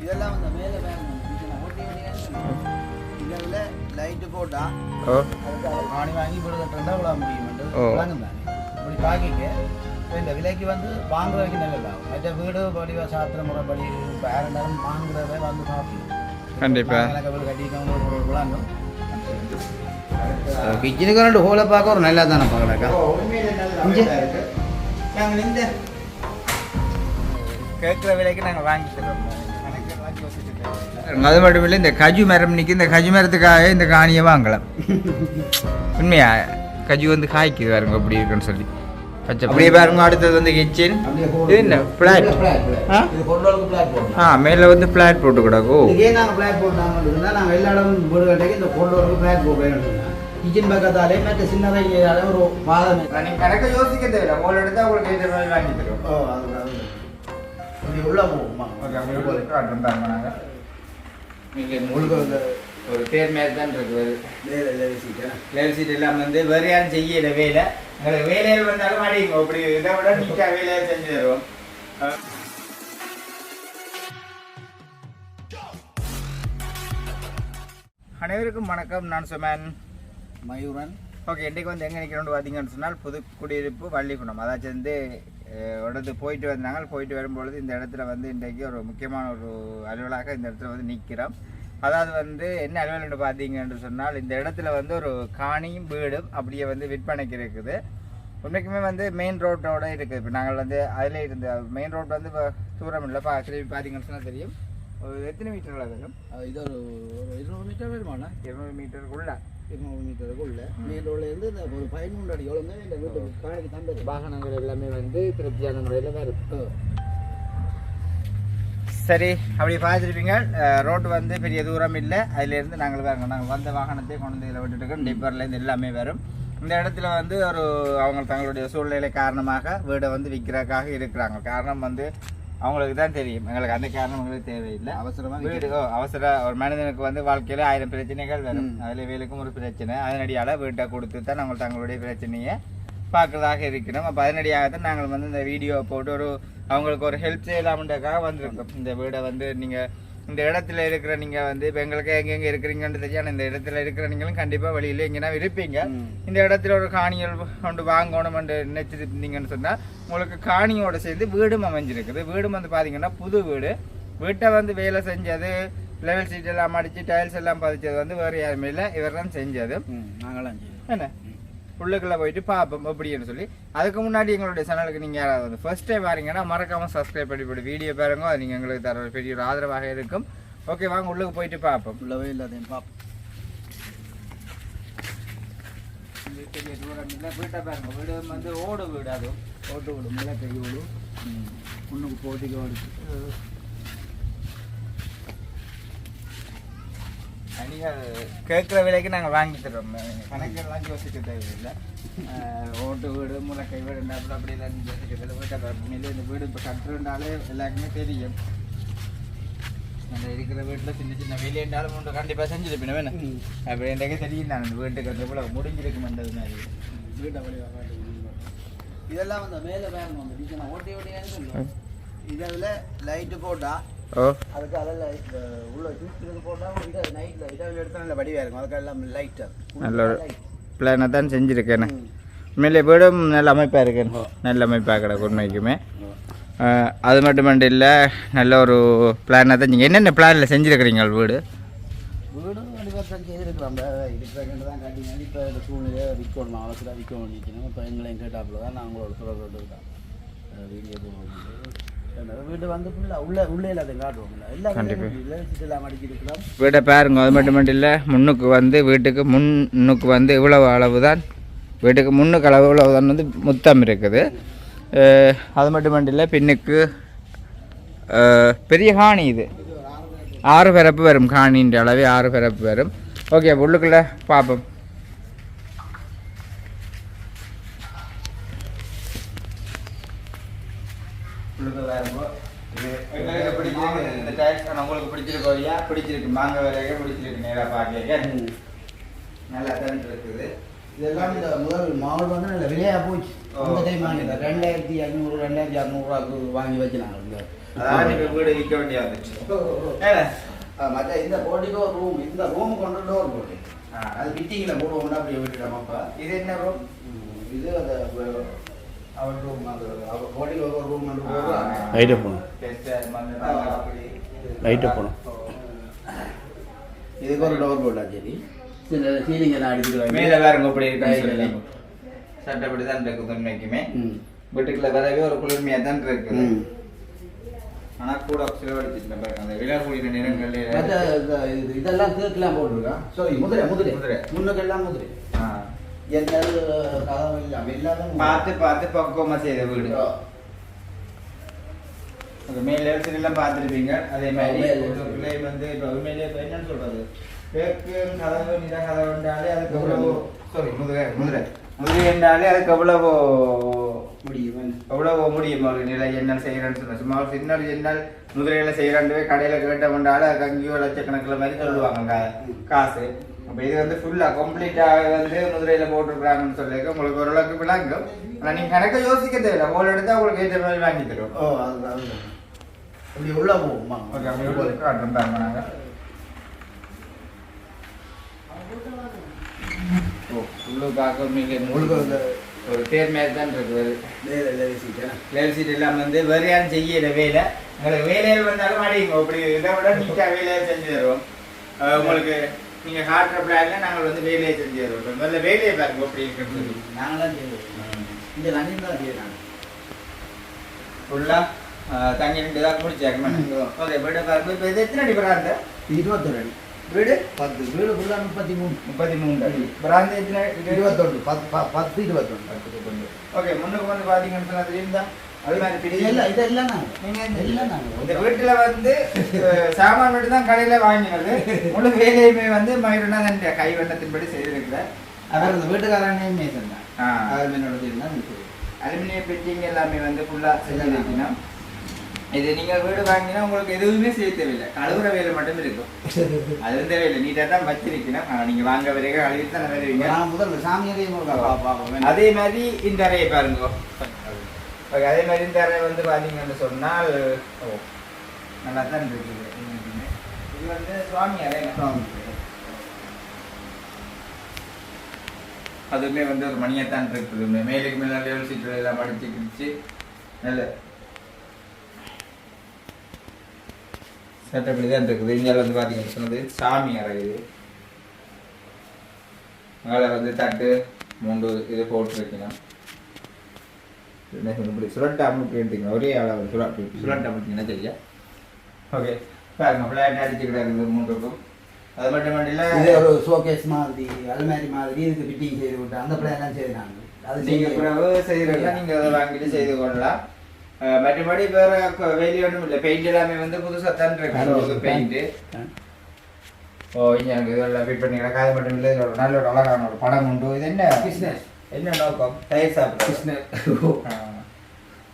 இதெல்லாம் வந்து மேலே வேணும். ஓட்டி இதில் லைட்டு போட்டா ஓ. அதுக்கு அதை காணி வாங்கி இப்படி கட்டுறா விழா முடியும் ஓ. விளங்கும் தானே. இப்படி இப்ப இந்த விலைக்கு வந்து வாங்குறதுக்கு நல்லதா மற்ற வீடு படி சாத்திர முறைப்படி இப்போ யார் நேரம் வாங்குறத வந்து சாப்பிடும் ஒரு விளங்கும் கிச்சனுக்கு ரெண்டு ஹோலை பார்க்க ஒரு நல்லா தானே பார்க்கலாக்கா கேட்குற விலைக்கு நாங்கள் வாங்கி தரோம் அது மட்டும் இல்லை இந்த கஜு மரம் நிற்கி இந்த கஜு மரத்துக்காக இந்த காணியை வாங்கலாம். உண்மையா? கஜு வந்து காய்க்குது பாருங்க அப்படி இருக்குன்னு சொல்லி. பச்சை அப்படியே பாருங்க அடுத்தது வந்து கிச்சன். இது என்ன பிளாட் ஆ? மேலே வந்து பிளாட் போட்டு கிடக்கு. பிளாட் போட்டாங்கன்னு இருந்தால் நாங்கள் எல்லா இடமும் வீடு கட்டைக்கு இந்த பொருளுக்கு பிளாட் போடுறேன் கிச்சன் பக்கத்தாலே மற்ற சின்னதாக ஒரு பாதம் நீங்கள் கணக்கை யோசிக்க தேவையில்லை. உங்களை எடுத்தால் உங்களுக்கு ஏற்ற மாதிரி வாங்கி தருவோம். ஓ அது அது. இப்படி உள்ள போகுமா முழுக்க ஒரு பேர் மாதிரி தான் இருக்குது வேலை வச்சுட்டேன் லேல் சீட் எல்லாம் வந்து வேறு யாரும் செய்யல வேலை. எங்களுக்கு வேலையில் வந்தாலும் அடிங்க அப்படி இதை விட நீட்டாக வேலையை செஞ்சு தருவோம். அனைவருக்கும் வணக்கம் நான் சுமன். மயூரன். ஓகே இன்றைக்கு வந்து எங்கே நிற்கிறோம்னு பார்த்தீங்கன்னு சொன்னால் புது குடியிருப்பு வள்ளிக்குணம் அதாச்சும் வந்து இடத்துக்கு போயிட்டு வந்தாங்க. போயிட்டு வரும்பொழுது இந்த இடத்துல வந்து இன்றைக்கு ஒரு முக்கியமான ஒரு அலுவலாக இந்த இடத்துல வந்து நிற்கிறோம். அதாவது வந்து என்ன அலுவலன்னு பார்த்தீங்கன்னு சொன்னால் இந்த இடத்துல வந்து ஒரு காணியும் வீடும் அப்படியே வந்து விற்பனைக்கு இருக்குது. உண்மைக்குமே வந்து மெயின் ரோட்டோட இருக்குது இப்போ நாங்கள் வந்து அதில் இருந்த மெயின் ரோட் வந்து இப்போ தூரம் இல்லை. பா திரும்பி பார்த்தீங்கன்னு சொன்னால் தெரியும். ஒரு எத்தனை மீட்டர் வரும்? இது ஒரு ஒரு இருநூறு மீட்டர் வருமாண்ணா? இருநூறு மீட்டருக்குள்ள. இருநூறு மீட்டருக்குள்ள மேலோலேருந்து இந்த ஒரு பதிமூன்று அடி எவ்வளோ இந்த வீட்டுக்கு காணிக்கு தான் பெரிய வாகனங்கள் எல்லாமே வந்து திருப்தியான முறையில் வருது சரி அப்படி பார்த்துருப்பீங்க. ரோடு வந்து பெரிய தூரம் இல்லை. அதுலேருந்து நாங்கள் வாங்க நாங்கள் வந்த வாகனத்தை கொண்டு இதில் விட்டுட்டு டிப்பர்லேருந்து எல்லாமே வரும். இந்த இடத்துல வந்து ஒரு அவங்க தங்களுடைய சூழ்நிலை காரணமாக வீடை வந்து விற்கிறதுக்காக இருக்கிறாங்க. காரணம் வந்து அவங்களுக்கு தான் தெரியும். எங்களுக்கு அந்த காரணம் எங்களுக்கு தேவையில்லை. அவசரமாக வீடு ஓ, அவசர ஒரு மனிதனுக்கு வந்து வாழ்க்கையில ஆயிரம் பிரச்சனைகள் வரும். அதுல வேலுக்கும் ஒரு பிரச்சனை. அதனடியால வீட்டை கொடுத்து தான் நாங்கள் தங்களுடைய பிரச்சனையை பார்க்கறதாக இருக்கிறோம். அப்போ அதனடியாக தான் நாங்கள் வந்து இந்த வீடியோ போட்டு ஒரு அவங்களுக்கு ஒரு ஹெல்ப் செய்யலாம்ன்றதுக்காக வந்திருக்கோம். இந்த வீடை வந்து நீங்க இந்த இடத்துல இருக்கிற நீங்க வந்து இப்போ எங்களுக்கு எங்கெங்க இருக்கிறீங்கன்னு தெரியும் இந்த இடத்துல இருக்கிற நீங்களும் கண்டிப்பா வெளியில எங்கன்னா இருப்பீங்க. இந்த இடத்துல ஒரு காணிகள் கொண்டு வாங்கணும் நினைச்சிருந்தீங்கன்னு சொன்னா உங்களுக்கு காணியோட சேர்ந்து வீடும் அமைஞ்சிருக்குது. வீடும் வந்து பாத்தீங்கன்னா புது வீடு. வீட்டை வந்து வேலை செஞ்சது லெவல் சீட் எல்லாம் அடிச்சு டைல்ஸ் எல்லாம் பதிச்சது வந்து வேறு யாருமே இல்லை. இவர் தான் செஞ்சது நாங்களாம் என்ன? உள்ளுக்குள்ள போயிட்டு பார்ப்போம் அப்படின்னு சொல்லி. அதுக்கு முன்னாடி எங்களுடைய சேனலுக்கு நீங்கள் யாராவது வந்து ஃபர்ஸ்ட் டைம் வரீங்கன்னா மறக்காம சப்ஸ்கிரைப் பண்ணி போட்டு வீடியோ பாருங்க அது நீங்கள் எங்களுக்கு தர பெரிய ஒரு ஆதரவாக இருக்கும். ஓகே வாங்க உள்ளுக்கு போயிட்டு பார்ப்போம் உள்ளவே இல்லாதையும் பார்ப்போம் வீட்டை பாருங்க. வீடு வந்து ஓடு வீடு அதுவும் போட்டு விடும் மேலே கை விடும் முன்னுக்கு போட்டிக்கு வருது நீங்கள் கேட்குற விலைக்கு நாங்கள் வாங்கி தரோம் கணக்கெல்லாம் யோசிக்க தேவையில்லை. ஓட்டு வீடு முளைக்கை வீடு அப்படி அப்படி எல்லாம் யோசிக்க தேவை வீட்டை பார்ப்போம் இந்த வீடு இப்போ கட்டுறதுனாலே எல்லாருக்குமே தெரியும். அந்த இருக்கிற வீட்டில் சின்ன சின்ன வெளியேண்டாலும் உண்டு. கண்டிப்பாக செஞ்சுருப்பேன் வேணும் அப்படி என்றைக்கே தெரியும் நான் இந்த வீட்டுக்கு அந்த இவ்வளோ முடிஞ்சிருக்குமென்றது மாதிரி. வீட்டை வழி இதெல்லாம் வந்து மேலே வேணும். அந்த ஓட்டி ஓட்டி இதில் லைட்டு போட்டா ஓ அதுக்கு அதில் உள்ள சுற்றுறது போட்டால் நைட்டில் எடுத்தால் நல்ல வடிவாக இருக்கும். அதுக்கு எல்லாம் லைட்டு நல்ல பிளானை தான் செஞ்சுருக்கேன். உண்மையிலே வீடும் நல்ல அமைப்பாக இருக்கேன் நல்ல அமைப்பாக கிடக்கு உண்மைக்குமே. அது மட்டும் இல்லை நல்ல ஒரு பிளானை தான் நீங்கள் என்னென்ன பிளானில் செஞ்சுருக்கிறீங்க வீடு? வீடு வடிவாக தான் செய்திருக்கலாம் இருக்கிற தான் காட்டிங்க இப்போ இந்த சூழ்நிலையை விற்கணும்? அவசரம் விற்கணும் நிற்கணும் இப்போ எங்களையும் கேட்டாப்புல தான் நான் உங்களோட தொடர்பு வீடியோ வீடு வந்து ஃபுல்லாக உள்ள உள்ளே எல்லாத்தையும் காட்டுவோம்ல எல்லா வீடும் எல்லாம் அடிக்கிருக்கலாம் வீடை பாருங்க அது மட்டும் இல்லை முன்னுக்கு வந்து வீட்டுக்கு முன்னுக்கு வந்து இவ்வளவு அளவு தான் வீட்டுக்கு முன்னுக்கு அளவு இவ்வளவு தான் வந்து முத்தம் இருக்குது. அது மட்டும் இல்லை பின்னுக்கு பெரிய காணி இது. ஆறு பிறப்பு வரும் காணின்ற அளவே ஆறு பிறப்பு வரும். ஓகே உள்ளுக்குள்ளே பார்ப்போம் இந்த டைல்ஸ் உங்களுக்கு பிடிச்சிருக்கோ ஐயா. பிடிச்சிருக்கு. மாங்க வரைக்கும் பிடிச்சிருக்கு நேராக பார்க்க நல்லா தான் இருக்குது இதெல்லாம் இந்த முதல் மாவட்டம் வந்து நல்ல விலையாக போச்சு. அந்த டைம் வாங்கி ரெண்டாயிரத்தி ஐநூறு ரெண்டாயிரத்தி அறநூறுவாக்கு வாங்கி வச்சு நாங்கள் இந்த அதான் இப்ப வீடு விற்க வேண்டிய வந்துச்சு மற்ற இந்த போட்டிக்கு ஒரு ரூம் இந்த ரூம் கொண்டு டோர் போட்டு. அது ஃபிட்டிங்கில் போடுவோம்னா அப்படியே விட்டுட்டோம் அப்போ. இது என்ன room? இது அந்த அவர் போட்டிக்கு ஒரு ரூம் கொண்டு ஆ. போடுவாங்க லைட்டை போகணும் அப்படி. லைட்டை போகணும் இதுக்கு ஒரு டோர் போட்டா சரி சில சீலிங் எல்லாம் அடிச்சுக்கலாம் மேல வேறுங்க அப்படி இருக்குன்னு சொல்லி. சட்டப்படி தான் இருக்குது உண்மைக்குமே ம். வீட்டுக்குள்ள வரவே ஒரு குளிர்மையா தான் இருக்குது ம். ஆனா கூட செலவழிச்சிட்டு பாருங்க. அந்த விழா கூடிய நிறங்கள்ல மற்ற இது- இதெல்லாம் தேக்கெல்லாம் போட்டிருக்கா? சாரி முதிரை முதிரை. முதிரை. முன்னுக்கெல்லாம் முதிரை. ஆ. பார்த்து பார்த்து பக்குவமா செய்த வீடு அது மேல எல்லாம் பார்த்துருப்பீங்க அதே மாதிரி மேல ஒரு பிள்ளை வந்து இப்போ இப்போ என்னன்னு சொல்றது கதவு நிற கதவு என்றாலே அதுக்கு எவ்வளவு சாரி முதுகை முதுரை முதுகை என்றாலே அதுக்கு எவ்வளவு முடியும் எவ்வளவு முடியும் ஒரு நிலை என்ன செய்யறேன்னு சொன்ன சும்மா சின்ன என்னால் முதலையில செய்யறாண்டு கடையில கேட்ட கொண்டாலும் அதுக்கு அங்கேயோ லட்சக்கணக்கில் மாதிரி சொல்லுவாங்க காசு அப்போ இது வந்து ஃபுல்லாக கம்ப்ளீட்டாக வந்து முதலையில போட்டிருக்கிறாங்கன்னு சொல்லியிருக்க உங்களுக்கு ஓரளவுக்கு விளங்கும். ஆனால் நீங்கள் கணக்கை யோசிக்க தேவையில்லை. ஹோல் எடுத்தால் உங்களுக்கு ஏற்ற மாதிரி வாங்கி தருவோம். ஓ அதுதான். அப்படி உள்ள போகுமா? ஓகே அப்படி உள்ள காட்டுறோம் பாருங்க நாங்கள் ஓ உள்ளு பார்க்க மிக அந்த ஒரு தேர் மாதிரி தான் இருக்குது. சீட்டா வேலை சீட் எல்லாம் வந்து வேறு யாரும் செய்யல வேலை. உங்களுக்கு வேலையில் வந்தாலும் அடிங்க அப்படி இதை விட நீட்டாக வேலையை செஞ்சு தருவோம். உங்களுக்கு நீங்க காட்டுற பிளான்ல நாங்கள் வந்து வேலையை செஞ்சு தருவோம். முதல்ல வேலையை பாருங்க அப்படி இருக்கிறது நாங்களாம் செய்வோம் இந்த நன்றி தான் செய்யறாங்க. ஃபுல்லா தங்கி ரெண்டு தான் முடிச்சாங்க. ஓகே வீடு பாருங்க. இப்போ இது எத்தனை அடி பிராந்த இருபத்தொரு அடி. வீடு? பத்து. வீடு ஃபுல்லாக முப்பத்தி மூணு முப்பத்தி மூணு அடி பிராந்த எத்தனை இருபத்தொன்று. பத்து பத்து இருபத்தொன்று. ஓகே முன்னுக்கு வந்து பாத்தீங்கன்னு சொன்னா தெரியுதா? இந்த வீட்டுல வந்து சாமான் மட்டும் தான் கடையில வாங்கினது. முழு வேலையுமே வந்து மயூரனா தன் கை வண்ணத்தின்படி செய்திருக்கிறார். இந்த. அவர் என்னோட செய்யலாம் நிற்கிறது அலுமினிய பெட்டிங் எல்லாமே வந்து ஃபுல்லா செஞ்சு வைக்கணும் இது நீங்க வீடு வாங்கினா உங்களுக்கு எதுவுமே செய்ய தேவையில்லை. கழுவுற வேலை மட்டும் இருக்கும். அது வந்து தேவையில்லை. நீட்டா தான் வச்சிருக்கணும். நீங்க வாங்க வரைக்கும் கழுவிட்டு தான் வருவீங்க. அதே மாதிரி இந்த அறையை பாருங்க. ஓகே அதே மாதிரி இந்த அறை வந்து பார்த்தீங்கன்னு சொன்னால் ஓ நல்லா தான் இருக்குது. இது வந்து சுவாமி அறை அதுவுமே வந்து ஒரு மணியத்தான் இருக்குது. மேலுக்கு மேலே லெவல் சீட்டில் எல்லாம் அடிச்சு கிடிச்சு நல்ல சட்டப்படி தான் இருக்குது. இங்கே வந்து பார்த்தீங்கன்னு சொன்னது சாமி அறை இது. மேலே வந்து தட்டு மூன்று இது போட்டிருக்கணும். என்ன சொல்ல இப்படி சுரட்டை அமுட்டிங்க ஒரே அளவு சுரட்டு சுரட்டை அமுட்டிங்கன்னா சரியா ஓகே பாருங்க பிளாட் அடிச்சுக்கிட்டாங்க மூன்றுக்கும் அது மட்டும் இது இல்லை ஒரு ஷோகேஸ் மாதிரி அல்மாரி மாதிரி இதுக்கு ஃபிட்டிங் செய்து விட்டு அந்த பிளான் செய்யறாங்க அது நீங்க செய்ய பிறகு செய்யறதா நீங்க அதை வாங்கிட்டு செய்து கொள்ளலாம் மற்றபடி வேற வேலி ஒன்றும் இல்லை பெயிண்ட் எல்லாமே வந்து புதுசா தான் இருக்கு பெயிண்ட் ஓ இங்க எனக்கு இதெல்லாம் ஃபிட் பண்ணி காது மட்டும் இல்லை ஒரு நல்ல ஒரு அழகான ஒரு படம் உண்டு இது என்ன Business. என்ன நோக்கம்? தயிர் கிருஷ்ணர்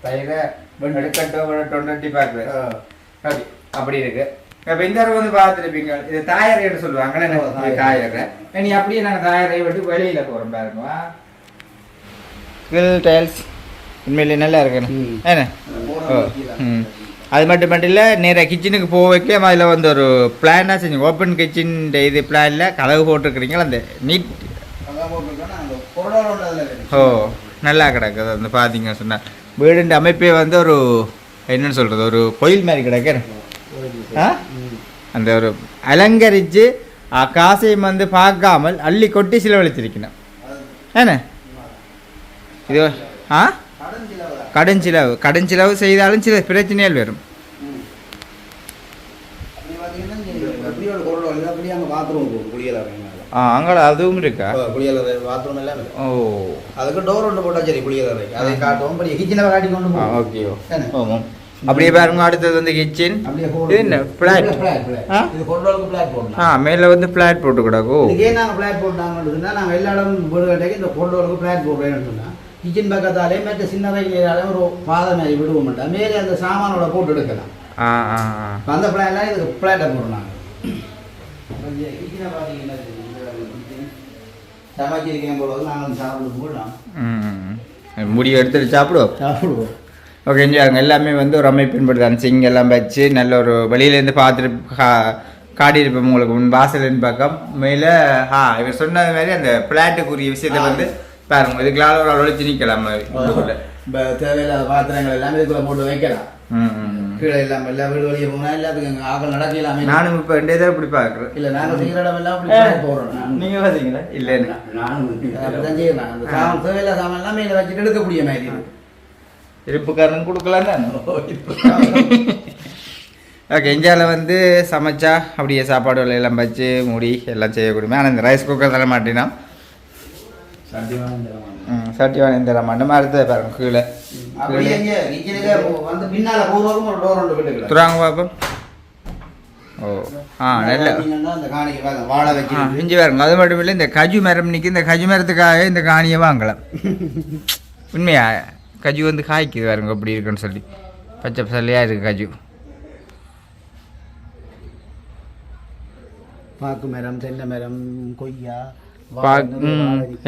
தயிரை எடுக்கட்டும் டொண்டி பார்க்குறது ஆ. அப்படி அப்படி இருக்கு. இப்ப இந்த தடவை வந்து பார்த்துருப்பீங்க. இது தாயரைன்னு சொல்லுவாங்க தாயரை. நீ அப்படியே நாங்க தாயரை விட்டு வெளியில போறோம் பாருங்க கில் டைல்ஸ் உண்மையிலே நல்லா இருக்கு. என்ன. அது மட்டும் மட்டும் இல்லை நேராக கிச்சனுக்கு போக வைக்க அதில் வந்து ஒரு பிளானாக செஞ்சு ஓப்பன் கிச்சன் இது பிளானில் கதவு போட்டிருக்கிறீங்களா அந்த நீட் அதான் போட்டிருக்கோன்னா அந்த பொருளோட அதில் இருக்கு. ஓ நல்லா கிடக்குது. அந்த பார்த்தீங்க சொன்னால் வீடுண்ட அமைப்பே வந்து ஒரு என்னன்னு சொல்கிறது ஒரு கோயில் மாதிரி கிடக்கு. ஆ? அந்த ஒரு அலங்கரித்து காசையும் வந்து பார்க்காமல் அள்ளி கொட்டி செலவழித்திருக்கணும். என்ன? இது ஆ? கடன் செலவு கடன் செலவு கடன் செலவு செய்தாலும் சில பிரச்சனைகள் வரும் ம். அப்படி பார்த்தீங்கன்னா இந்த எப்படியோட பொருள் வந்து அப்படியே அங்கே பாத்ரூம் போகும் குளியலறை மேல. ஆ அங்கே அதுவும் இருக்கா குளியலறை பாத்ரூம் எல்லாம். ஓ அதுக்கு டோர் ஒன்று போட்டா சரி குளியலறை அதை காட்டுவோம் பெரிய கிச்சனை காட்டி கொண்டு போவோம் ஓகே? ஆமாம் அப்படியே பாருங்க அடுத்தது வந்து கிச்சன் அப்படியே இது என்ன பிளாட் ஆ? இது மேலே வந்து பிளாட் போட்டு கிடக்கு இதுக்கே நாங்கள் பிளாட் போட்டாங்கன்னு நாங்கள் எல்லா இடமும் வீடு கட்டைக்கு இந்த கொண்டோளுக்கு பிளாட் போடுறேன்னு சொன்னால் கிச்சன் பக்கத்தாலே மற்ற சின்ன ரயிலாலே ஒரு பாதை மாதிரி விடுவோம் மேலே அந்த சாமானோட போட்டு எடுக்கலாம் அந்த பிளான்லாம் இதுக்கு பிளாட்டை போடுறோம் நாங்கள் கிச்சனை பார்த்தீங்கன்னா சமைச்சிருக்கேன் போடுவது நாங்கள் சாப்பிட்டு போடலாம். ம் முடிவு எடுத்துட்டு சாப்பிடுவோம். சாப்பிடுவோம். ஓகே இங்கே எல்லாமே வந்து ஒரு அமைப்பின்படி தான் சிங் எல்லாம் வச்சு நல்ல ஒரு வெளியிலேருந்து பார்த்துட்டு கா காட்டியிருப்போம் உங்களுக்கு முன் வாசலின் பக்கம். மேலே ஆ இவர் சொன்னது மாதிரி அந்த பிளாட்டுக்குரிய விஷயத்தை வந்து பாருங்க. இதுக்கெல்லாம் ஒரு உள்ளுக்குள்ள. இப்போ தேவையில்லாத பாத்திரங்கள் எல்லாமே இதுக்குள்ள போட்டு வைக்கலாம். ம், ம். கீழே எல்லாம் எல்லா வீடு வெளியே போனா எல்லாத்துக்கும் எங்க ஆக்கள் நடக்கலாமே. நானும் இப்போ ரெண்டே தான் இப்படி பார்க்குறேன். இல்ல நாங்க செய்யற இடம் எல்லாம் அப்படி போறோம். நான். நீங்கள் பார்த்தீங்களா இல்லைன்னு நானும் அப்படிதான் அந்த சாமான் தேவையில்லாத சாமான் எல்லாமே இதை வச்சுட்டு எடுக்கக்கூடிய மாதிரி. இருப்புக்காரன் கொடுக்கலாம் தான். ஓகே இந்தியாவில் வந்து சமைச்சா அப்படியே சாப்பாடு எல்லாம் வச்சு முடி எல்லாம் செய்யக்கூடிய ஆனால் இந்த ரைஸ் குக்கர் தர மாட்டேனா? இந்த சாமான். ம் சட்டி வாங்கி தர மாட்டோம் அடுத்தது பாருங்க கீழே துறாங்க பாப்போம் ஓ ஆ நல்ல இஞ்சி பாருங்க அது மட்டும் இல்லை இந்த கஜு மரம் நிற்கி இந்த கஜு மரத்துக்காக இந்த காணியை வாங்கலாம் உண்மையா கஜு வந்து காய்க்குது பாருங்க அப்படி இருக்குன்னு சொல்லி பச்சை பசலையாக இருக்குது கஜு பாக்கு மரம் தென்னை மரம் கொய்யா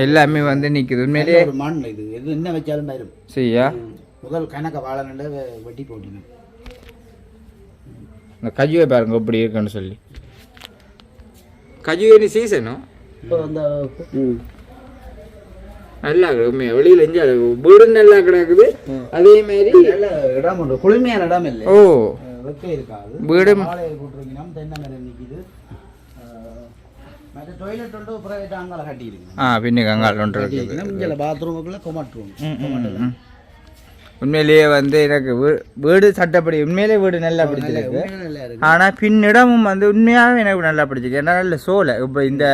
எல்லாமே வந்து நிற்குது உண்மையிலேயே ஒரு மண் இது. எது என்ன வச்சாலும் வரும். சரியா. முதல் கணக்க வாழை வெட்டி போட்டினோம் இந்த கஜுவை பாருங்க எப்படி இருக்குன்னு சொல்லி. கஜு இனி சீசனும் இப்போ அந்த நல்லா வெளியில் அது வீடு நல்லா கிடக்குது. அதே மாதிரி நல்ல இடம் குளுமையான இடம் இல்லை ஓ. வெக்க இருக்காது வீடு உண்மையிலேயே வந்து எனக்கு வீடு சட்டப்படி உண்மையிலேயே வீடு நல்லா பிடிச்சிருக்கு ஆனால் பின்னிடமும் வந்து உண்மையாகவே எனக்கு நல்லா பிடிச்சிருக்கு ஏன்னா நல்ல சோலை இப்போ இந்த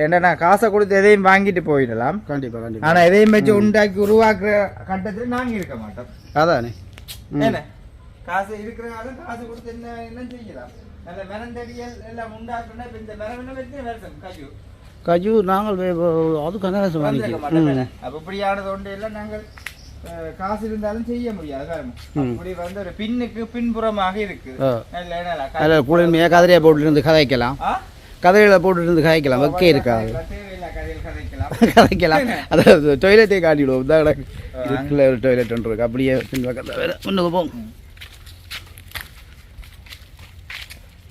ஏன்னா நான் காசை கொடுத்து எதையும் வாங்கிட்டு போயிடலாம் கண்டிப்பா கண்டிப்பா ஆனால் எதையும் வச்சு உண்டாக்கி உருவாக்குற கட்டத்தில் நாங்கள் இருக்க மாட்டோம் அதானே காசு இருக்கிறனாலும் காசு கொடுத்து என்ன என்ன செய்யலாம் நல்ல மரந்தடியல் எல்லாம் உண்டாக்குனா இப்போ இந்த மரம் என்ன வச்சு வருஷம் கஜு. கஜு நாங்கள் அது மாட்டோம் அப்ப இப்படியானது ஒன்று எல்லாம் நாங்கள் காசு இருந்தாலும் செய்ய முடியாது பாருங்க. அப்படி வந்து ஒரு பின்னுக்கு பின்புறமாக இருக்கு ஆ. நல்ல நல்லா க- அதில் குளிர்மையாக கதிரையை போட்டு இருந்து கதைக்கலாம்? கதைகளை போட்டு இருந்து கதைக்கலாம். வெக்க இருக்காது. கதைக்கலாம். அதாவது டொய்லெட்டே காட்டிவிடுவோம் டொய்லெட் ஒன்று இருக்கு. அப்படியே பின்பக்கத்தில் வேறு முன்னுக்கு போகும்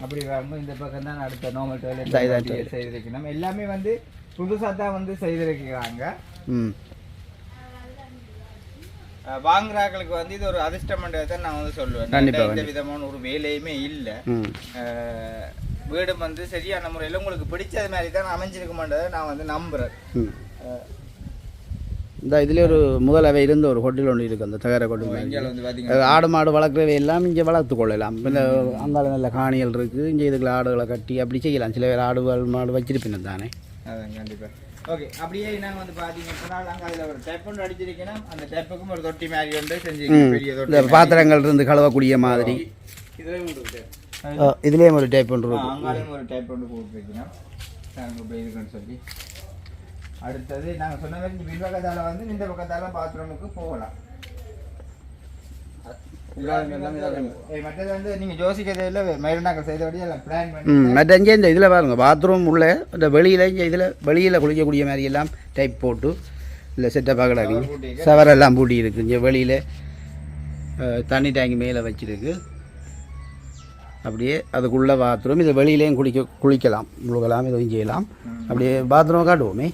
அப்படி வரும்போது இந்த பக்கம் தான் அடுத்த நார்மல் டாய்லெட் செய்திருக்கணும் எல்லாமே வந்து புதுசா தான் வந்து செய்திருக்கிறாங்க வாங்குறாங்களுக்கு வந்து இது ஒரு அதிர்ஷ்டம் தான் நான் வந்து சொல்லுவேன். எந்த விதமான ஒரு வேலையுமே இல்லை. ம். அஹ், வீடு வந்து சரியான முறையில் உங்களுக்கு பிடிச்சது மாதிரி தான் அமைஞ்சிருக்குமான்றதை நான் வந்து நம்புறேன். இந்த இதுலேயே ஒரு முதல் அவை இருந்த ஒரு ஹோட்டல் ஒன்று இருக்குது அந்த தகர ஹோட்டல் வந்து பார்த்தீங்கன்னா ஆடு மாடு வளர்க்குறவை எல்லாம் இங்கே வளர்த்து கொள்ளலாம். இந்த அங்கால நல்ல காணிகள் இருக்குது இங்கே இதுக்குள்ள ஆடுகளை கட்டி அப்படி செய்யலாம். சில பேர் ஆடுகள் மாடு வச்சிருப்பினது தானே. அதான் கண்டிப்பா. ஓகே அப்படியே நாங்க வந்து பாத்தீங்கன்னா நாங்க அதுல ஒரு டேப் ஒன்று அடிச்சிருக்கணும் அந்த டேப்புக்கும் ஒரு தொட்டி மாதிரி ஒன்று செஞ்சு ம். பெரிய தொட்டி பாத்திரங்கள் இருந்து கழுவக்கூடிய மாதிரி. இதுலயும் ஒரு டைப் ஒன்று அங்காலையும் ஒரு டேப் ஒன்று போட்டு வைக்கணும் நாங்க இப்படி இருக்குன்னு சொல்லி. அடுத்தது நாங்க சொன்ன மாதிரி இந்த பின்பக்கத்தால வந்து இந்த பக்கத்தால பாத்ரூமுக்கு போகலாம். மற்ற இங்கே இந்த இதில் பாருங்க பாத்ரூம் உள்ள இந்த வெளியில் இங்கே இதில் வெளியில் குளிக்கக்கூடிய மாதிரி எல்லாம் டைப் போட்டு இல்லை செட்டப்பாக கிடக்கு சவரெல்லாம் பூட்டி இருக்குது இங்கே வெளியில் தண்ணி டேங்கி மேலே வச்சிருக்கு. அப்படியே அதுக்குள்ள பாத்ரூம் இது வெளியிலையும் குளிக்க குளிக்கலாம். முழுகலாம் இதுவும் செய்யலாம் அப்படியே பாத்ரூம் காட்டுவோமே.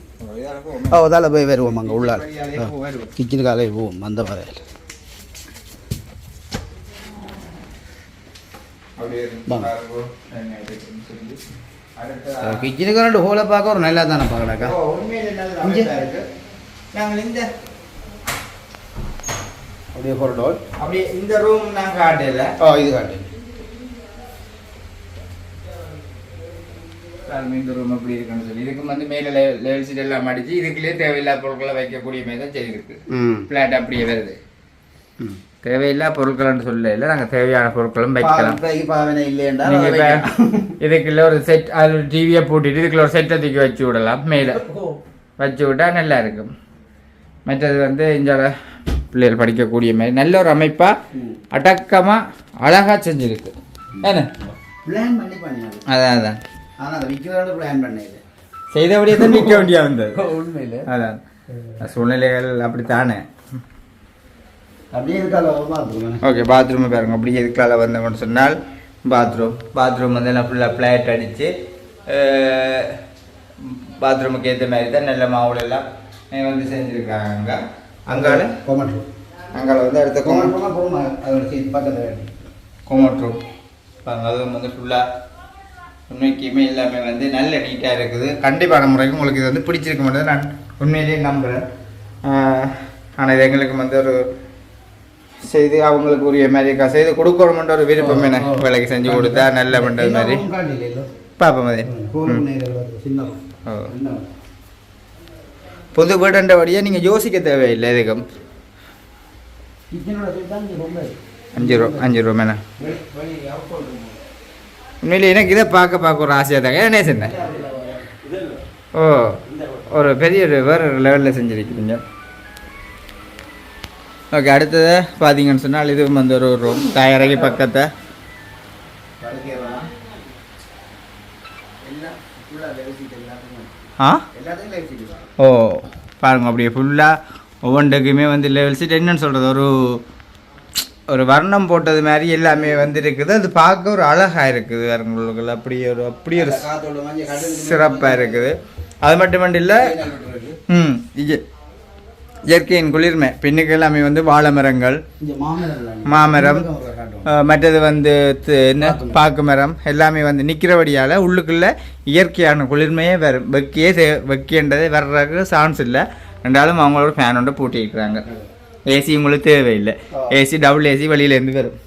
ஓ அதால் போய் வருவோம் அங்கே போ, வருவோம். கிச்சனுக்காலே போவோம் அந்த வரையில். கிச்சனுக்கு ரெண்டு ஹோலை பார்க்க ஒரு நல்லா தானே பார்க்கலாக்கா. நாங்கள் இந்த அப்படியே ஹோல் அப்படியே இந்த ரூம் நாங்க காட்டல. ஓ இது காட்டு. பாருங்க, இந்த ரூம் அப்படி இருக்குன்னு சொல்லி. இதுக்கு வந்து மேல லெவல் சீட் எல்லாம் அடிச்சு இதுக்குள்ளே தேவையில்லாத பொருட்களை வைக்கக்கூடிய மாதிரி தான் செய்திருக்கு. ம். பிளாட் அப்படியே வருது. தேவையில்லா பொருட்கள்னு சொல்ல இல்லை நாங்கள் தேவையான பொருட்களும் வைக்கலாம். இதுக்குள்ள ஒரு செட் அது டிவியை போட்டுட்டு இதுக்குள்ள ஒரு செட்டை தூக்கி வச்சு விடலாம் மேலே. வச்சு விட்டா நல்லா இருக்கும். மற்றது வந்து இந்த பிள்ளைகள் படிக்கக்கூடிய மாதிரி நல்ல ஒரு அமைப்பா அடக்கமா அழகா செஞ்சிருக்கு. அதான் அதான். ஆனால் அதை பிளான் பண்ணது செய்தபடியே தான் நிற்க வேண்டியா வந்தது உண்மையில் அதான் சூழ்நிலைகள் அப்படித்தானே அப்படியே இருக்கால பாத்ரூம் ஓகே பாத்ரூம் பாருங்க அப்படி எதுக்கால வந்தோம்னு சொன்னால் பாத்ரூம் பாத்ரூம் வந்து நான் ஃபுல்லாக பிளேட் அடித்து பாத்ரூமுக்கு ஏற்ற மாதிரி தான் நல்ல மாவுல எல்லாம் வந்து செஞ்சுருக்காங்க அங்கால கொமட்டு அங்கால வந்து அடுத்த கோமட் போமா அதோட பக்கத்தில் கோமட் ரூம் பாருங்க அதுவும் வந்து ஃபுல்லாக உண்மைக்குமே எல்லாமே வந்து நல்ல நீட்டாக இருக்குது. கண்டிப்பான முறைக்கு உங்களுக்கு இது வந்து பிடிச்சிருக்க மாட்டேது நான் உண்மையிலேயே நம்புகிறேன் ஆனால் இது எங்களுக்கு வந்து ஒரு செய்து அவங்களுக்கு உரிய மாதிரி செய்து கொடுக்கணுமென்ற ஒரு விருப்பம் என்ன வேலைக்கு செஞ்சு கொடுத்தா நல்ல பண்ணுறது மாதிரி. பார்ப்போம் அது. ஓ. புது வீடுன்றபடியே நீங்கள் யோசிக்க தேவையில்லை ரொம்ப அஞ்சு ரூபா அஞ்சு ரூபா மேலே உண்மையில் எனக்கு இதை பார்க்க பார்க்க ஒரு ஆசையாக தாங்க என்ன? சொன்னேன் ஓ ஒரு பெரிய ஒரு வேறு லெவலில் செஞ்சுருக்கிறீங்க. ஓகே அடுத்தது பார்த்தீங்கன்னு சொன்னால் இது வந்து ஒரு ரூம் தயாராகி பக்கத்தை. ஆ? ஓ பாருங்க அப்படியே ஃபுல்லாக ஒவ்வொன்றுக்குமே வந்து லெவல் சீட் என்னன்னு சொல்கிறது ஒரு ஒரு வர்ணம் போட்டது மாதிரி எல்லாமே வந்து இருக்குது அது பார்க்க ஒரு அழகாக இருக்குது வேறுங்களுக்கு அப்படி ஒரு அப்படி ஒரு சிறப்பாக இருக்குது. அது மட்டும் இல்லை ம் இய- இயற்கையின் குளிர்மை. பின்னுக்கு எல்லாமே வந்து வாழை மரங்கள் மாமரம் மற்றது வந்து என்ன? பாக்கு மரம். எல்லாமே வந்து நிற்கிறபடியால் உள்ளுக்குள்ள இயற்கையான குளிர்மையே வரும் வெக்கியே வெக்கின்றதே வர்றதுக்கு சான்ஸ் இல்லை. ரெண்டாலும் அவங்களோட ஃபேன் ஒன்று பூட்டி இருக்கிறாங்க ஏசி உங்களுக்கு தேவையில்லை. ஏசி டபுள் ஏசி வெளியிலேருந்து வரும்.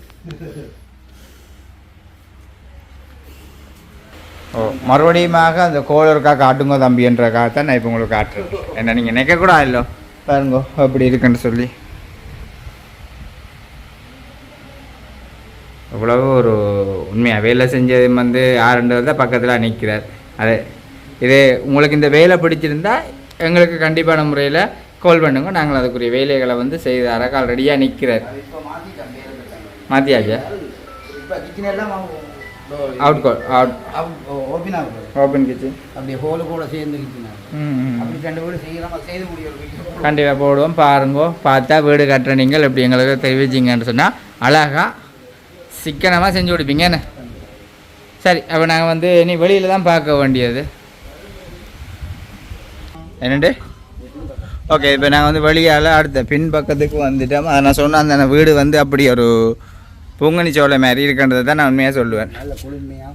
ஓ மறுபடியுமாக அந்த கோளருக்கா காட்டுங்கோ தம்பின்றக்காக தான் நான் இப்போ உங்களுக்கு காட்டுறேன். என்ன நீங்கள் நினைக்கக்கூடாது இல்லோ பாருங்கோ அப்படி இருக்குன்னு சொல்லி. இவ்வளவு ஒரு உண்மையாக வேலை செஞ்சது வந்து யாருன்றது தான் பக்கத்தில் நிற்கிறார் அது இது உங்களுக்கு இந்த வேலை பிடிச்சிருந்தா எங்களுக்கு கண்டிப்பான முறையில் கால் பண்ணுங்க. நாங்கள் அதுக்குரிய வேலைகளை வந்து செய்து அரக்கால் ரெடியாக நிற்கிறார். மாற்றியாச்சா out call out open open kitchen அப்படியே ஹோலு கூட சேர்ந்து கண்டிப்பாக போடுவோம். பாருங்கோ பார்த்தா வீடு கட்டுற நீங்கள் எப்படி எங்களுக்கு தெரிவிச்சிங்கன்னு சொன்னால் அழகாக சிக்கனமாக செஞ்சு கொடுப்பீங்க. என்ன? சரி அப்போ நாங்கள் வந்து இனி வெளியில் தான் பார்க்க வேண்டியது. என்னண்டு? ஓகே இப்போ நாங்கள் வந்து வெளியால் அடுத்த பின் பக்கத்துக்கு வந்துட்டோம். அதை நான் சொன்ன அந்த வீடு வந்து அப்படி ஒரு பூங்கனி சோலை மாதிரி இருக்கின்றதை தான் நான் உண்மையாக சொல்லுவேன். நல்ல குளிர்மையா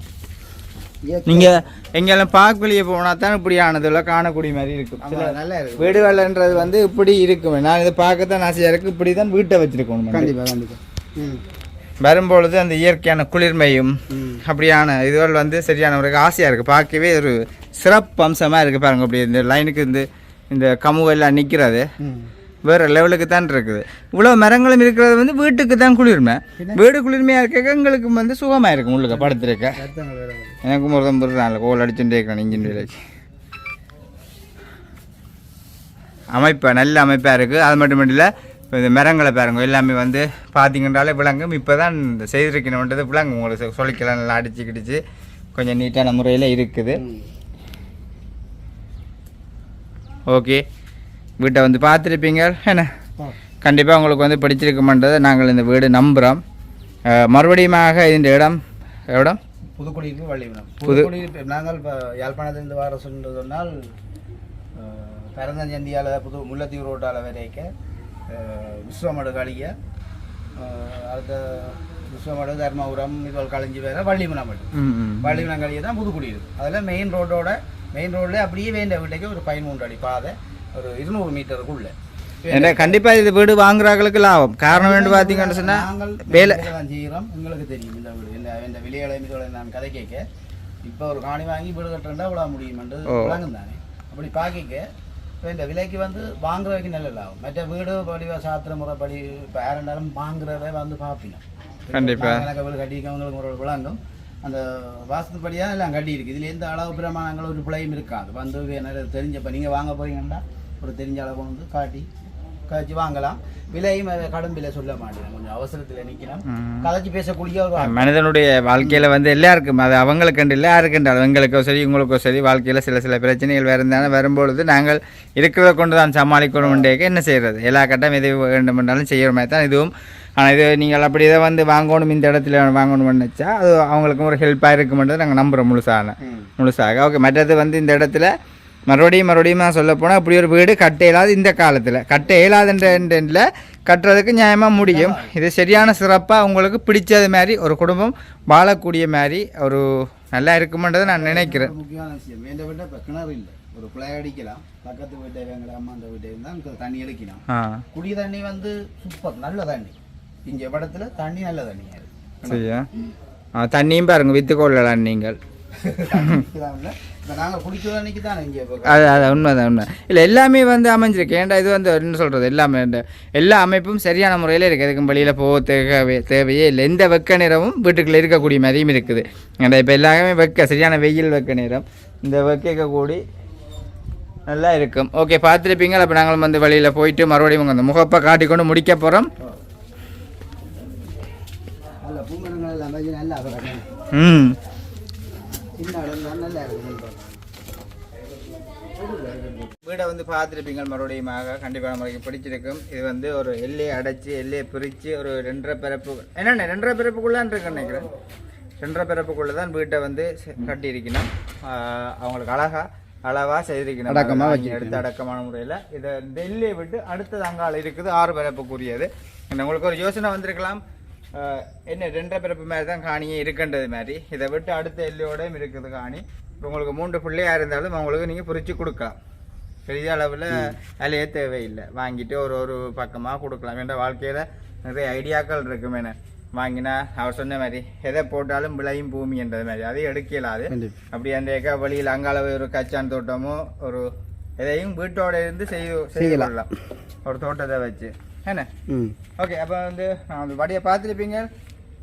நீங்கள் எங்கெல்லாம் பார்க்க வெளியே போனால் தான் இப்படியானதெல்லாம் காணக்கூடிய மாதிரி இருக்கும். நல்லா இருக்கு. வீடுகள்ன்றது வந்து இப்படி இருக்கும். நான் இதை பார்க்கத்தான் ஆசையாக இருக்கு. இப்படி தான் வீட்டை வச்சிருக்கணும் வந்து. கண்டிப்பா கண்டிப்பா. ம். வரும்பொழுது அந்த இயற்கையான குளிர்மையும் அப்படியான இதுகள் வந்து சரியான ஒரு ஆசையாக இருக்குது பார்க்கவே ஒரு சிறப்பு அம்சமாக இருக்குது பாருங்க. அப்படி இந்த லைனுக்கு இந்த இந்த கமுகு எல்லாம் நிற்கிறது வேறு லெவலுக்கு தான் இருக்குது. இவ்வளோ மரங்களும் இருக்கிறது வந்து வீட்டுக்கு தான் குளிர்மை. வீடு குளிர்மையாக இருக்க எங்களுக்கு வந்து சுகமாக இருக்கும் உள்ளுக்க படுத்துருக்க. எனக்கும் ஒரு தம்பு நாள் கோல் அடிச்சுட்டே இருக்கிறேன் இன்ஜின் வேலைக்கு. அமைப்பு நல்ல அமைப்பாக இருக்குது அது மட்டும் இல்லை இப்போ இந்த மரங்களை பாருங்க எல்லாமே வந்து பார்த்தீங்கன்றாலே விளங்கும். இப்போ தான் இந்த செய்திருக்கணுன்றது விளங்கும். உங்களுக்கு சொல்லிக்கலாம் நல்லா அடிச்சு கிடிச்சு கொஞ்சம் நீட்டான முறையில் இருக்குது. ஓகே. வீட்டை வந்து பார்த்துருப்பீங்க. என்ன. கண்டிப்பாக உங்களுக்கு வந்து பிடிச்சிருக்குமன்றதை நாங்கள் இந்த வீடு நம்புகிறோம் மறுபடியுமாக இந்த இடம் இடம் புதுக்குடியிருப்பு வள்ளிமலம் புது- புதுக்குடியிருப்பு நாங்கள் இப்போ யாழ்ப்பாணத்திலிருந்து வர சொன்ன சொன்னால் பரந்தஞ்சந்தியால் புது முல்லைத்தீவு ரோட்டால் வரைக்க விஸ்வமடு காளிய அடுத்த விஸ்வமடு தர்மபுரம் இதுவள் கழிஞ்சி வேற வள்ளிமலம் மட்டும். ம் ம். வள்ளிமலம் காளியை தான் புதுக்குடியிருப்பு அதில் மெயின் ரோட்டோட மெயின் ரோட்ல அப்படியே வேண்ட வீட்டுக்கு ஒரு பதிமூன்று அடி பாதை ஒரு இருநூறு மீட்டருக்குள்ள. ஏன்னா கண்டிப்பாக இது வீடு வாங்குறாங்களுக்கு லாபம். காரணம் வேண்டு பார்த்தீங்கன்னு சொன்னால் வேலை தான் செய்கிறோம். எங்களுக்கு தெரியும் இந்த வீடு. இந்த இந்த விலைகளை இதோட நான் கதை கேட்க. இப்போ ஒரு காணி வாங்கி வீடு கட்டுறா விழா முடியுமென்று. விளங்கும் தானே அப்படி பார்க்க இப்போ இந்த விலைக்கு வந்து வாங்குறதுக்கு நல்ல லாபம். மற்ற வீடு படிவா சாத்திர முறைப்படி இப்போ யாருண்டாலும் வாங்குறத வந்து பார்ப்பினோம். கண்டிப்பா. எனக்கு வீடு கட்டிக்கவங்களுக்கு ஒரு விளங்கும். அந்த வாஸ்துப்படியாக எல்லாம் கட்டி இருக்கு. இதுல எந்த அளவு பிரமாணங்கள் ஒரு பிழையும் இருக்காது. வந்து எனக்கு தெரிஞ்சப்ப நீங்கள் வாங்க போறீங்கன்னா ஒரு தெரிஞ்ச அளவு வந்து காட்டி கதைச்சு வாங்கலாம். விலையும் கடும் விலை சொல்ல மாட்டேன். கொஞ்சம் அவசரத்தில் நிற்கணும். கதைச்சு பேசக்கூடிய ஒரு. மனிதனுடைய வாழ்க்கையில வந்து எல்லாருக்கும் அது அவங்களுக்கு இல்லை யாருக்குன்றால் எங்களுக்கோ சரி உங்களுக்கோ சரி வாழ்க்கையில சில சில பிரச்சனைகள் வருந்தாலும் வரும்பொழுது நாங்கள் இருக்கிறத கொண்டு தான் சமாளிக்கணும் என்ன செய்யறது? எல்லா கட்டம் எது வேண்டும் என்றாலும் செய்கிற மாதிரி தான் இதுவும் ஆனால் இது நீங்கள் அப்படி இதை வந்து வாங்கணும் இந்த இடத்துல வாங்கணும்னு நினச்சா அது அவங்களுக்கும் ஒரு ஹெல்ப்பாக இருக்குமென்றது நாங்கள் நம்புகிறோம் முழுசான. ம். முழுசாக. ஓகே மற்றது வந்து இந்த இடத்துல மறுபடியும் மறுபடியும் நான் சொல்ல போனால் இப்படி ஒரு வீடு கட்ட இயலாது இந்த காலத்தில். கட்ட இயலாதுன்ற கட்டுறதுக்கு நியாயமாக முடியும். இது சரியான சிறப்பாக உங்களுக்கு பிடிச்சது மாதிரி ஒரு குடும்பம் வாழக்கூடிய மாதிரி ஒரு நல்லா இருக்குமென்றதை நான் நினைக்கிறேன். ஒரு முக்கியமான விஷயம். வேண்ட விட்ட இப்போ கிணறு இல்லை. ஒரு குழாய் அடிக்கலாம். பக்கத்து வீட்டை எங்களை அம்மா அந்த வீட்டை இருந்தால் தண்ணி எடுக்கலாம் ஆ. குடி தண்ணி வந்து சூப்பர். நல்ல தண்ணி. இங்க இடத்துல தண்ணி நல்ல தண்ணியா இருக்கு. சரியா? ஆ தண்ணியும் பாருங்க வித்து கொள்ளலாம் நீங்கள். அது அது உண்மைதான் உண்மை. இல்லை எல்லாமே வந்து அமைஞ்சிருக்கு. ஏன்டா இது வந்து என்ன சொல்கிறது எல்லாமே இந்த எல்லா அமைப்பும் சரியான முறையில் இருக்குது எதுக்கும் வெளியில் போக தேவை தேவையே இல்லை. எந்த வெக்க நேரமும் வீட்டுக்குள்ளே இருக்கக்கூடிய மாதிரியும் இருக்குது. ஏன்டா இப்போ எல்லாமே வெக்க சரியான வெயில் வெக்க நேரம் இந்த வெக்க கூடி நல்லா இருக்கும். ஓகே பார்த்துருப்பீங்க. அப்போ நாங்கள் வந்து வெளியில் போயிட்டு மறுபடியும் அந்த முகப்பை காட்டிக்கொண்டு முடிக்க போகிறோம் நல்ல வச்சு நல்லா ம் வீடை வந்து பார்த்துருப்பீங்க மறுபடியும் கண்டிப்பாக முறைக்கு பிடிச்சிருக்கும். இது வந்து ஒரு எல்லையை அடைச்சி எல்லையை பிரித்து ஒரு ரெண்டரை பிறப்பு என்னென்ன ரெண்டரை பிறப்புக்குள்ளான் இருக்குன்னு நினைக்கிறேன் ரெண்டரை பிறப்புக்குள்ளே தான் வீட்டை வந்து கட்டியிருக்கணும். அவங்களுக்கு அழகா அளவாக செய்திருக்கணும். அடக்கமா அதை வாங்கி எடுத்து அடக்கமான முறையில் இதை இந்த எல்லையை விட்டு அடுத்தது அங்கால இருக்குது ஆறு பிறப்புக்குரியது. உங்களுக்கு ஒரு யோசனை வந்திருக்கலாம்? என்ன ரெண்டரை பிறப்பு மாதிரி தான் காணியே இருக்கின்றது மாதிரி. இதை விட்டு அடுத்த எல்லையோடையும் இருக்குது காணி. இப்போ உங்களுக்கு மூன்று பிள்ளையாக இருந்தாலும் அவங்களுக்கு நீங்கள் பிரித்து கொடுக்கலாம். பெரிய அளவில் வேலையே தேவையில்லை. வாங்கிட்டு ஒரு ஒரு பக்கமாக கொடுக்கலாம். என்ற வாழ்க்கையில் நிறைய ஐடியாக்கள் இருக்கும் என்ன வாங்கினா அவர் சொன்ன மாதிரி எதை போட்டாலும் விளையும் பூமி என்றது மாதிரி. அதை எடுக்க இயலாது கண்டிப்பா. அப்படி அந்த ஏக்கா வழியில் அங்கால ஒரு கச்சான் தோட்டமோ ஒரு எதையும் வீட்டோட இருந்து செய்யலாம். செய்யலாம் ஒரு தோட்டத்தை வச்சு. என்ன? ம். ஓகே அப்போ வந்து நான் அந்த வடியை பார்த்துருப்பீங்க.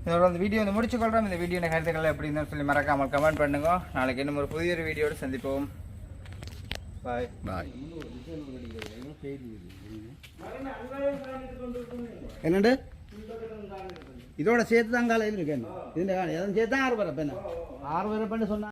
இதோட அந்த வீடியோ வந்து முடிச்சு கொள்கிறோம் இந்த வீடியோ கருத்துக்கள் எப்படி இருந்தாலும் சொல்லி மறக்காமல் கமெண்ட் பண்ணுங்க. நாளைக்கு இன்னும் ஒரு புதிய ஒரு வீடியோட சந்திப்போம். பாய் பாய் என்னண்டு இதோட சேர்த்து தான் காலையில் இருக்கேன் இதுல சேர்த்து ஆறு பேரை பெண்ணா ஆறு பேரை பண்ணி சொன்னா